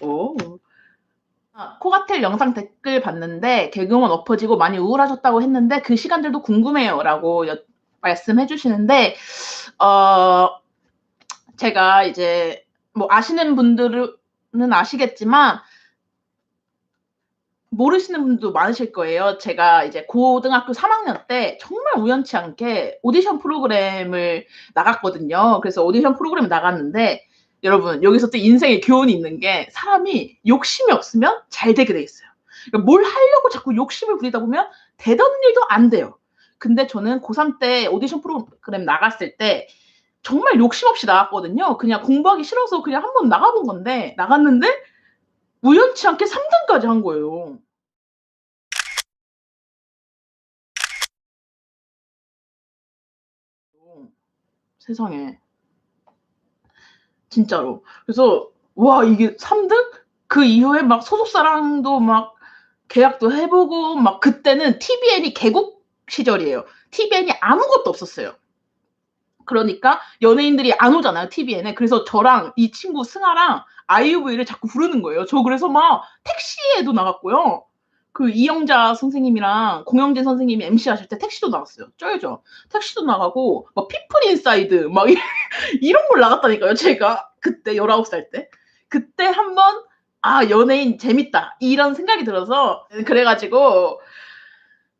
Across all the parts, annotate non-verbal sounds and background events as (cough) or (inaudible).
오. 아, 코가텔 영상 댓글 봤는데 개그우먼 엎어지고 많이 우울하셨다고 했는데 그 시간들도 궁금해요라고 여, 말씀해 주시는데 어 제가 이제 뭐 아시는 분들은 아시겠지만 모르시는 분도 많으실 거예요. 제가 이제 고등학교 3학년 때 정말 우연치 않게 오디션 프로그램을 나갔거든요. 그래서 오디션 프로그램 나갔는데 여러분 여기서 또 인생의 교훈이 있는 게 사람이 욕심이 없으면 잘 되게 돼 있어요. 그러니까 뭘 하려고 자꾸 욕심을 부리다 보면 되던 일도 안 돼요. 근데 저는 고3 때 오디션 프로그램 나갔을 때 정말 욕심 없이 나갔거든요. 그냥 공부하기 싫어서 그냥 한번 나가본 건데 나갔는데 우연치 않게 3등까지 한 거예요. 세상에. 진짜로. 그래서 와 이게 3등? 그 이후에 막 소속사랑도 막 계약도 해보고 막 그때는 TVN이 개국 시절이에요. TVN이 아무것도 없었어요. 그러니까 연예인들이 안 오잖아요 TVN에. 그래서 저랑 이 친구 승아랑 IUV를 자꾸 부르는 거예요. 저 그래서 막 택시에도 나갔고요. 그 이영자 선생님이랑 공영진 선생님이 MC 하실 때 택시도 나갔어요. 쩔죠. 택시도 나가고 막 피플 인사이드 막 이런 (laughs) 걸 나갔다니까요. 제가 그때 19살 때. 그때 한번 아 연예인 재밌다 이런 생각이 들어서 그래 가지고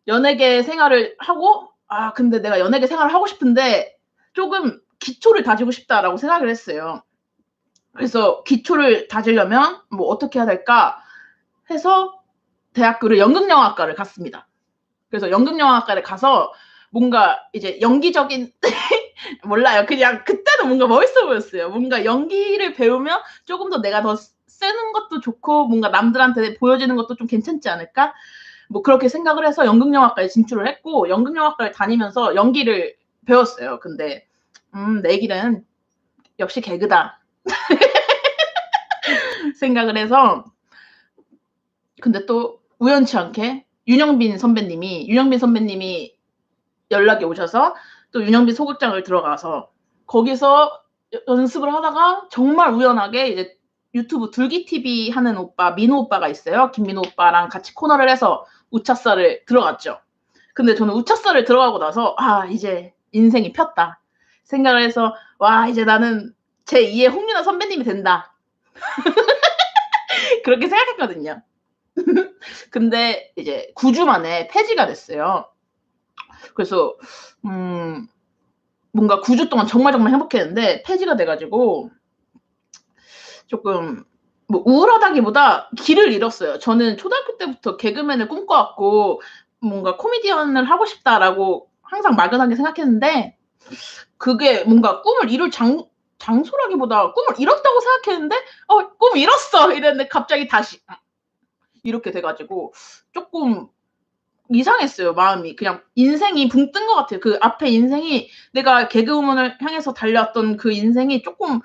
연예계 생활을 하고 아 근데 내가 연예계 생활을 하고 싶은데 조금 기초를 다지고 싶다라고 생각을 했어요. 그래서 기초를 다지려면 뭐 어떻게 해야 될까 해서 대학교를 연극영화과를 갔습니다. 그래서 연극영화과를 가서 뭔가 이제 연기적인 (laughs) 몰라요. 그냥 그때는 뭔가 멋있어 보였어요. 뭔가 연기를 배우면 조금 더 내가 더 쓰는 것도 좋고 뭔가 남들한테 보여지는 것도 좀 괜찮지 않을까? 뭐 그렇게 생각을 해서 연극영화과에 진출을 했고 연극영화과를 다니면서 연기를 배웠어요. 근데 음, 내 길은 역시 개그다. (laughs) 생각을 해서 근데 또 우연치 않게 윤영빈 선배님이 윤영빈 선배님이 연락이 오셔서 또 윤영빈 소극장을 들어가서 거기서 연습을 하다가 정말 우연하게 이제 유튜브 둘기 TV 하는 오빠 민호 오빠가 있어요. 김민호 오빠랑 같이 코너를 해서 우차사를 들어갔죠. 근데 저는 우차사를 들어가고 나서 아 이제 인생이 폈다 생각을 해서 와 이제 나는 제 2의 홍윤아 선배님이 된다. (laughs) 그렇게 생각했거든요. (laughs) 근데 이제 9주 만에 폐지가 됐어요. 그래서 음 뭔가 9주 동안 정말 정말 행복했는데 폐지가 돼가지고 조금 뭐 우울하다기보다 길을 잃었어요. 저는 초등학교 때부터 개그맨을 꿈꿔왔고 뭔가 코미디언을 하고 싶다라고 항상 막연하게 생각했는데 그게 뭔가 꿈을 이룰 장, 장소라기보다 꿈을 잃었다고 생각했는데 어, 꿈 잃었어 이랬는데 갑자기 다시 이렇게 돼가지고 조금 이상했어요 마음이. 그냥 인생이 붕 뜬 것 같아요. 그 앞에 인생이 내가 개그우먼을 향해서 달려왔던 그 인생이 조금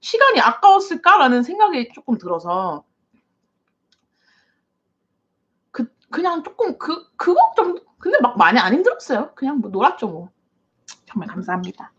시간이 아까웠을까라는 생각이 조금 들어서 그 그냥 조금 그 그거 좀 근데 막 많이 안 힘들었어요. 그냥 뭐 놀았죠 뭐. 정말 감사합니다.